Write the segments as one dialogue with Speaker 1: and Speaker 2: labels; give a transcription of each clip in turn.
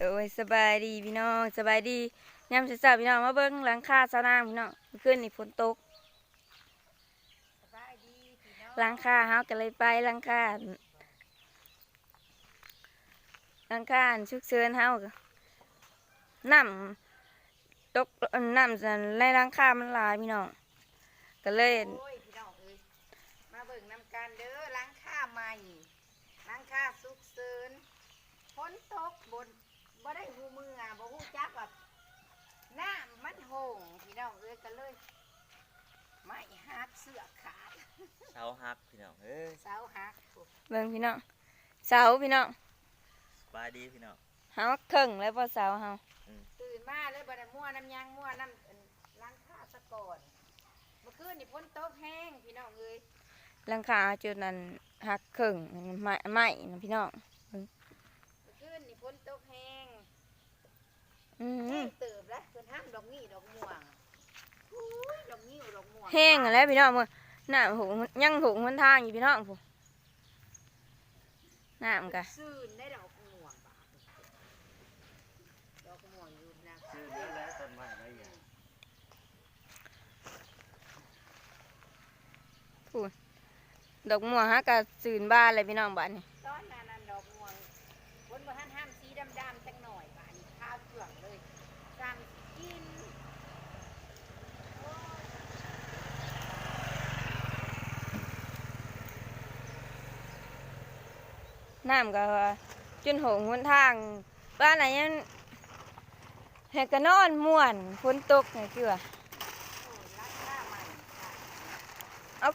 Speaker 1: โอ้ยสบายดีพี่น้องสบายดียามเช้าๆพี่น้องมาเบิ่งหลังคาเสานางพี่น้องเมื่อคืนนี่ฝนตก
Speaker 2: สบายดีพี่น้อง
Speaker 1: หลังคาเฮาก็เลยไปหลังคาหลังคาฉุกเฉินเฮาก็น้ำตกน้ำในหลังคามันหลายพี่น้องก็เลย
Speaker 2: โอ้ยพี่น้องเอ้ยมาเบิ่งนำกันเด้อล้างค่าใหม่ล้างค่าสุกเซินฝนตกบน บ่ได้หูมืออะบ่ฮู้จักว่าน้ำมันโหงพี่น้องเอ้ยก็เลยไม่หักเสื้อขาด
Speaker 3: เสาฮักพี่น้องเอ้ย
Speaker 2: เสาหัก
Speaker 1: เบิ่งพี่น้องเสาพี่น้อง
Speaker 3: สบายดีพี่น้อง
Speaker 1: เฮาครึ่งแล้วพอเสาเฮา
Speaker 2: ตื่นมาเลยบ่ได้มั่วน้ำยางมั่วน้ำอันล้างค่าสะก่อนเมื่อคืนนี่ฝนตกแห้งพี่น้องเอ้ย
Speaker 1: หลังคาจุดนั้นหักครึ่งไม้ไม้นะพี่น้อง
Speaker 2: เมื่อคืนนี่ฝนตกแห้ง
Speaker 1: อื
Speaker 2: แห้
Speaker 1: ม
Speaker 2: งเติบแล้วเพิ่นห้ามดอกงี้ดอกม่วงอุ้ยดอกงี้ดอกม่วง
Speaker 1: แห้งแล้วพี่น้องมื้อน้ำหุงยังหุงมันทางอยู่พี่น้องผู้น้ำกะ
Speaker 2: ซื่นได้ดอกม่วงบาดดอกม่วงอยู่นะ
Speaker 3: ชื่อนี้แล้วต้นไม้อะไรอย่าง
Speaker 1: ดอกม่วงฮะกะสื่นบ้านเลยพี่น้องบ้านนี่
Speaker 2: ตอนนั้นนั่นดอกม่วงบนบ่ทันห้ามสีดำๆจังหน่อยบาดนี้ข้าวเกลืองเลยซ้ำกิน
Speaker 1: น้ำก็จนหงหนทาง บ้านไหนยังแหกกะนอนม่วนฝนตกไงคือว่า
Speaker 2: โอ้ยรา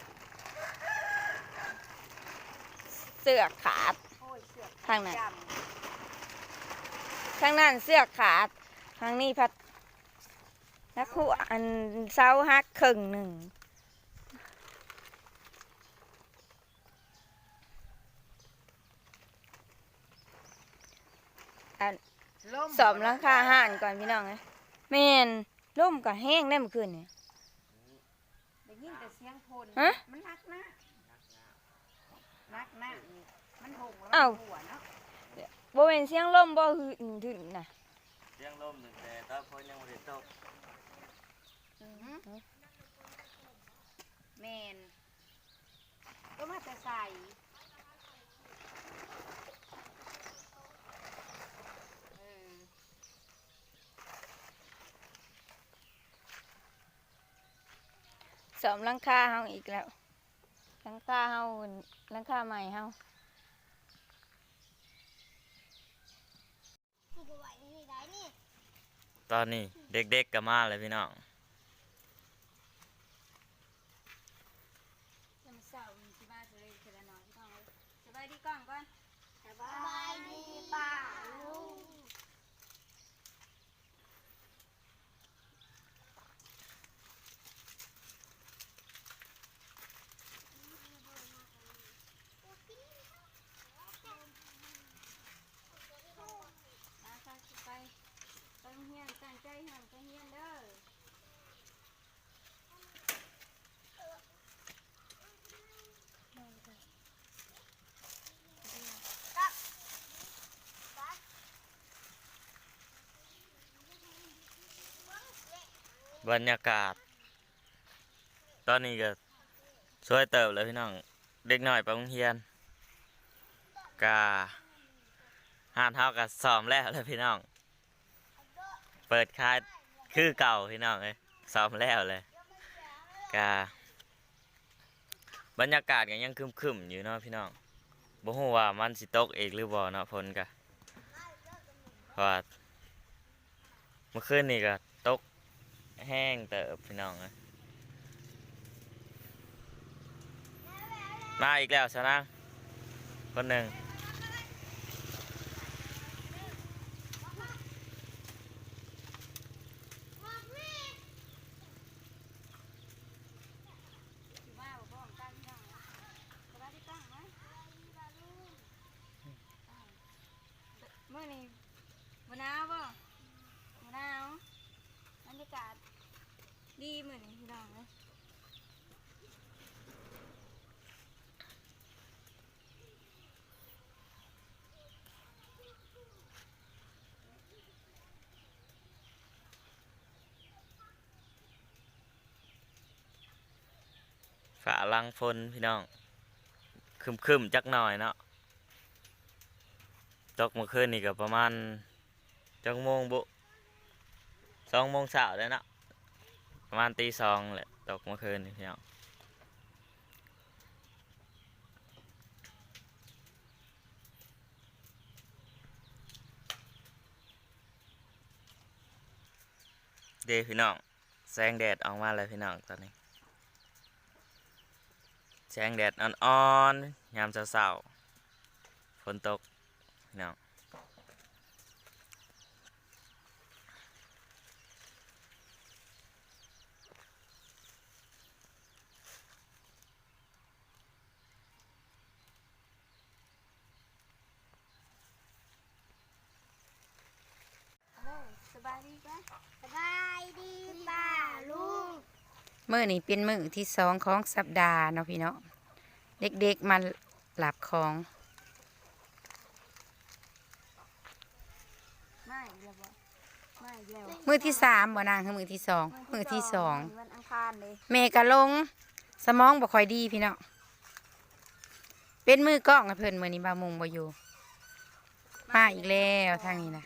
Speaker 1: เสือกขาดทางไหน
Speaker 2: จ
Speaker 1: ข้างนั้นเสือกขาดทางนี้พัดแล้วคู่อันเสาหักครึ่งหนึ่งำ
Speaker 2: ล่ม
Speaker 1: สอบหลังคาห่านก่อนพี่น้องไงแม่นล่มก็แห้งได้เมื่อคืนนี่
Speaker 2: ได้ยินแต่เสียงพล
Speaker 1: ฮะ
Speaker 2: มันนักหน้านักหน้านี่มันหงแล้ว
Speaker 1: อ้าว
Speaker 2: มันหัวเนาะ
Speaker 1: บ่เป็นเสียงล่มบ่หืนถึงน่ะ
Speaker 3: เสียงลมหนึ่งแต่ตอนฝนยังไม่ได้ตก
Speaker 2: อือหือแมนก็มาแต่ใส่
Speaker 1: สมลังคาเฮาอีกแล้วลังคาเฮาลังคาใหม่เฮา
Speaker 3: ตอนนี้เด็กๆก็มาเลยพี่น้อง
Speaker 1: จำเสาที่บ้านเลยเสร็จแล้วน้อยพี่น้องสบายดีก่อนก่อน
Speaker 2: สบายดีป่าลุง
Speaker 1: มาค่ะสิไปไปโรงเฮียนตั้งใจหันไปเฮียนเด้อ
Speaker 3: บรรยากาศ ตอนนี้ก็สวยเติบเลยพี่น้อง เด็กหน่อยไปโรงเรียนกาห้านเท่ากับซ้อมแล้วเลยพี่น้อง เปิดคายคือเก่าพี่น้องเลยซ้อมแล้วเลยกาบรรยากาศก็ยังครึมๆอยู่เนาะพี่น้องบ่ฮู้ว่ามันสิตกอีกหรือบ่เนาะฝนกะเพราะว่าเมื่อคืนนี่ก็ตก แห้งเติบพี่น้องนะมาอีกแล้วชนะคนหนึ่ง
Speaker 1: สิว่าบ่พร้อมกันพี่น้องสบายดีก่อนไหมเมื่อนี้บ่หนาวบ่บ่หนาวบรรยากาศดีมื้อนี้พี่น้องเอ้ย
Speaker 3: ฝาลังฝนพี่น้องคึมๆจักหน่อยเนาะตกเมื่อคืนนี่ก็ประมาณจังโมงบุสองโมงเช้าเลยเนาะประมาณตีสองแหละตกเมื่อคืนนี่พี่น้องเดพี่น้องแสงแดดออกมาเลยพี่น้องตอนนี้ แสงแดดอ่อนๆยามเช้าๆฝนตกเนาะ
Speaker 1: เอ้ยสบายดีปะ
Speaker 4: สบายดีป่าลุง
Speaker 5: มื้อนี้เป็นมื้อที่สองของสัปดาห์เนาะพี่เนาะเด็กๆมาหลับของ
Speaker 1: ไม่เดี๋ยวบ่ไม่เดี๋ยว
Speaker 5: มื้อที่สามบ่นางคือมื้อที่สองมื้อที่สอง
Speaker 1: วันอังคารเลย
Speaker 5: เมกะลง สมองบ่ค่อยดีพี่เนาะเป็นมือกล้องให้เพิ่นมื้อนี้บ่าวมุงบ่อยู่มาอีกแล้วทางนี้นะ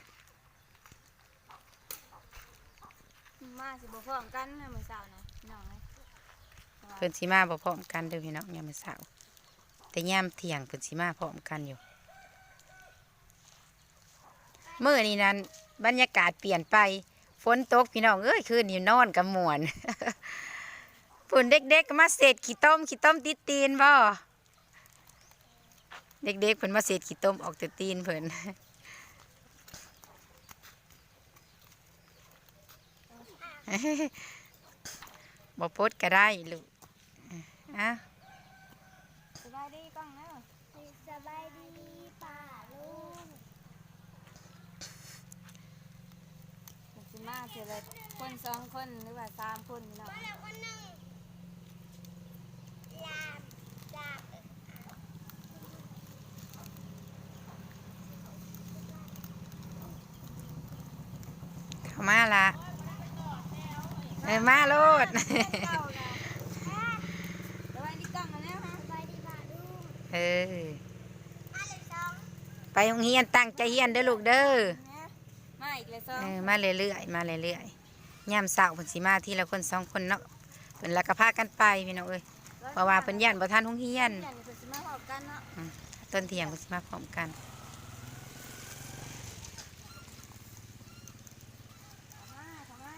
Speaker 1: มาสิบ่พร้อมกันนะมื้อเช้านะพี่น้องเอ้ย
Speaker 5: เพิ่นสิมาบ่พร้อมกันเด้อพี่เนาะยามมื้อเช้าแต่ยามเที่ยงเพิ่นสิมาพร้อมกันอยู่เมื้อนี้นั้นบรรยากาศเปลี่ยนไปฝนตกพี่น้องเอ้ยคืนนี้นอนกับหมวนปุ่นเด็กๆมาเศษขี้ต้มขี้ต้มติดตีนบ่เด็กๆเพิ่นมาเศษขี้ต้มออกแต่ตีนเพิ่นบ่ปดก็ได้ลูก อะ
Speaker 1: สบายดีกล้องแล้ว
Speaker 4: สบายดีป่าลุง
Speaker 1: สิมาเสียเลยคนสองคนหรือว่าสามคนพี่น้อง
Speaker 4: แล้วคนหนึ่งลาบลาบ
Speaker 5: เข้ามาละเออมาโลด
Speaker 1: สบายดีกล้องแล้วฮะ
Speaker 4: สบายดีป่าลุง
Speaker 5: เออ
Speaker 4: มาเลยสอง
Speaker 5: ไปโรงเรียนตั้งใจเรียนเด้อลูกเด้อ
Speaker 1: มาอีกเลยสอง
Speaker 5: เออมาเรื่อยๆมาเรื่อยๆยามเช้าเพิ่นสิมาทีละคนสองคนเนาะเพิ่นละก็พากันไปพี่น้องเอ้ยเพราะว่าเพิ่นย่านบ่ทันโรงเรียน
Speaker 1: เพิ่นเพิ่นสิมาพร้อมกันเนาะ
Speaker 5: ต้นเที่ยงเพิ่นสิมาพร้อมกัน
Speaker 1: เข้ามาเข้ามา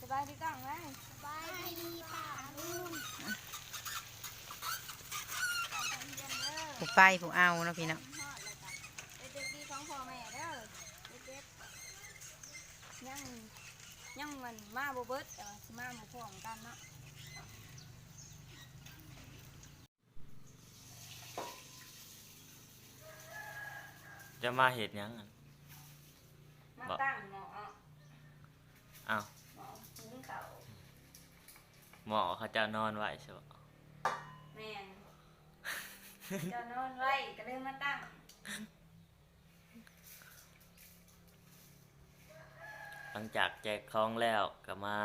Speaker 1: สบายดีกล้องไหม
Speaker 4: สบายดีป่าลุง
Speaker 5: ผู้ ไปผู้เอาเนาะพี่น้อง
Speaker 1: เด็กๆดีของพ่อแม่เด้อเด็กๆยังยังมันมาบ่เบิดแต่ว่าสิมาบ่พร้อมกันเนาะ
Speaker 3: จะมาเห็ดหยังอะ
Speaker 1: มา
Speaker 3: บ่
Speaker 1: ตั้งหมอ
Speaker 3: อ้าว
Speaker 1: หมอหุงข้าว
Speaker 3: หมอเขาจะนอนไหวใช่ปะ
Speaker 1: แม่น จะนอนไว้ก็เลยมาตั้ง
Speaker 3: หลังจากแจกของแล้วก็มา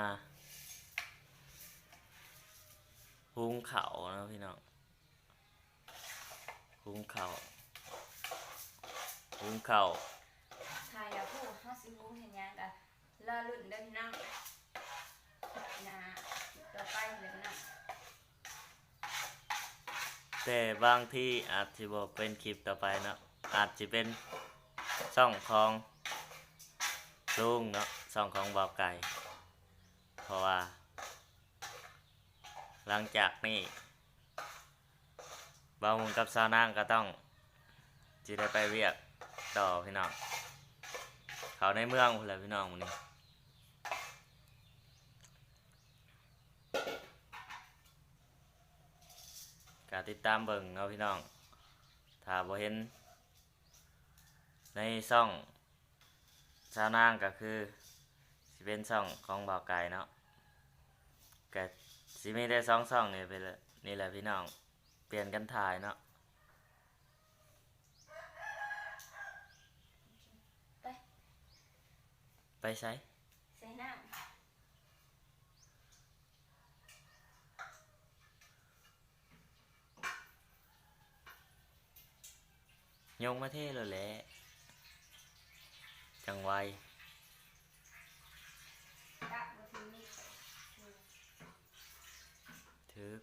Speaker 3: หุงเขาวนะพี่น้องหุงเขาวหุงเขาว
Speaker 1: ถ่ายแล้วผู้เฮาสิหุงเห็นหยังก็รอรุ่นเด้อพี่น้องนะต่อไปเลยพี่น้อง
Speaker 3: แต่บางที่อาจจะบอกเป็นคลิปต่อไปเนาะอาจจะเป็นช่องของลุงเนาะช่องของบอกไก่เพราะว่า หลังจากนี้บ่าวมุงกับสาวนางก็ต้องจะได้ไปเวียกต่อพี่น้อง เขาในเมืองพุ่นแหละพี่น้องมื้อนี้ ก็ติดตามเบิ่งเนาะพี่น้อง ถ้าบ่เห็น ในช่องสาวนางก็คือสิเป็นช่องของบ่าวไก่เนาะก็สิมีได้สองช่องนี่ไปเลยนี่แหละพี่น้อง เปลี่ยนกันถ่ายเนาะ
Speaker 1: ไป
Speaker 3: ไปใช้
Speaker 1: ใส่น้ำ
Speaker 3: ยงมาเทแล้วแหละ จังไวทึก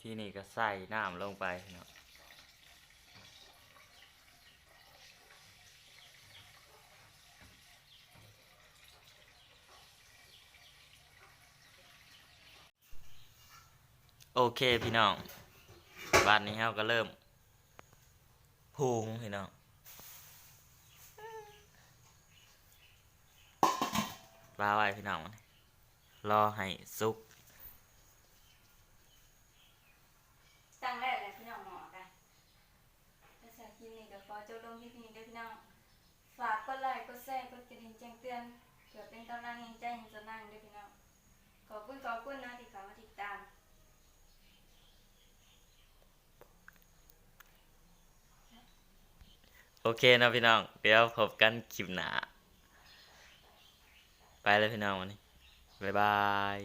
Speaker 3: ที่นี่ก็ใส่น้ำลงไปเนาะ โอเคพี่น้องบ้านนี้เราก็เริ่มพุงพี่น้องปลาไว้พี่น้องรอให้สุก
Speaker 1: ตั้งแรกแหละพี่น้องหมอกันแล้วสำหรับคลิปนี้ก็ขอจบลงที่นี้เด้อพี่น้องฝากกดไลค์กดแชร์กดกระดิ่งแจ้งเตือนเพื่อเป็นกำลังใจให้จะนั่งด้อพี่น้องขอบคุณขอบคุณนะที่เข้ามาติดตาม
Speaker 3: โอเคนะพี่น้อง เดี๋ยวพบกันคลิปหน้า ไปเลยพี่น้องวันนี้ บ๊ายบาย